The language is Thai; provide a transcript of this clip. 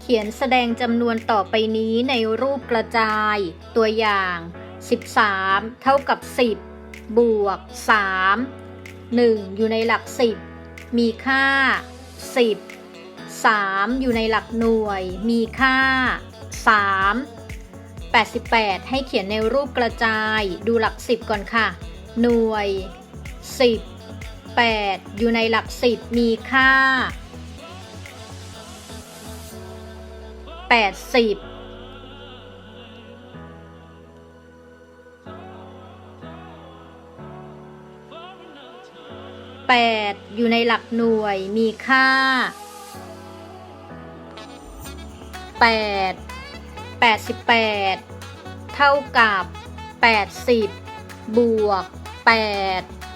เขียนแสดงจำนวนต่อไปนี้ในรูปกระจาย ตัวอย่าง 13 เท่ากับ 10 บวก 3 1 อยู่ในหลัก 10 มีค่า 10 3 อยู่ในหลักหน่วย มีค่า 3 88 ให้เขียนในรูปกระจายดูหลัก 10 ก่อนค่ะ หน่วย 10 8 อยู่ในหลัก 10 มีค่า 80 8อยู่ในหลักหน่วยมีค่า8 88เท่ากับ80บวก8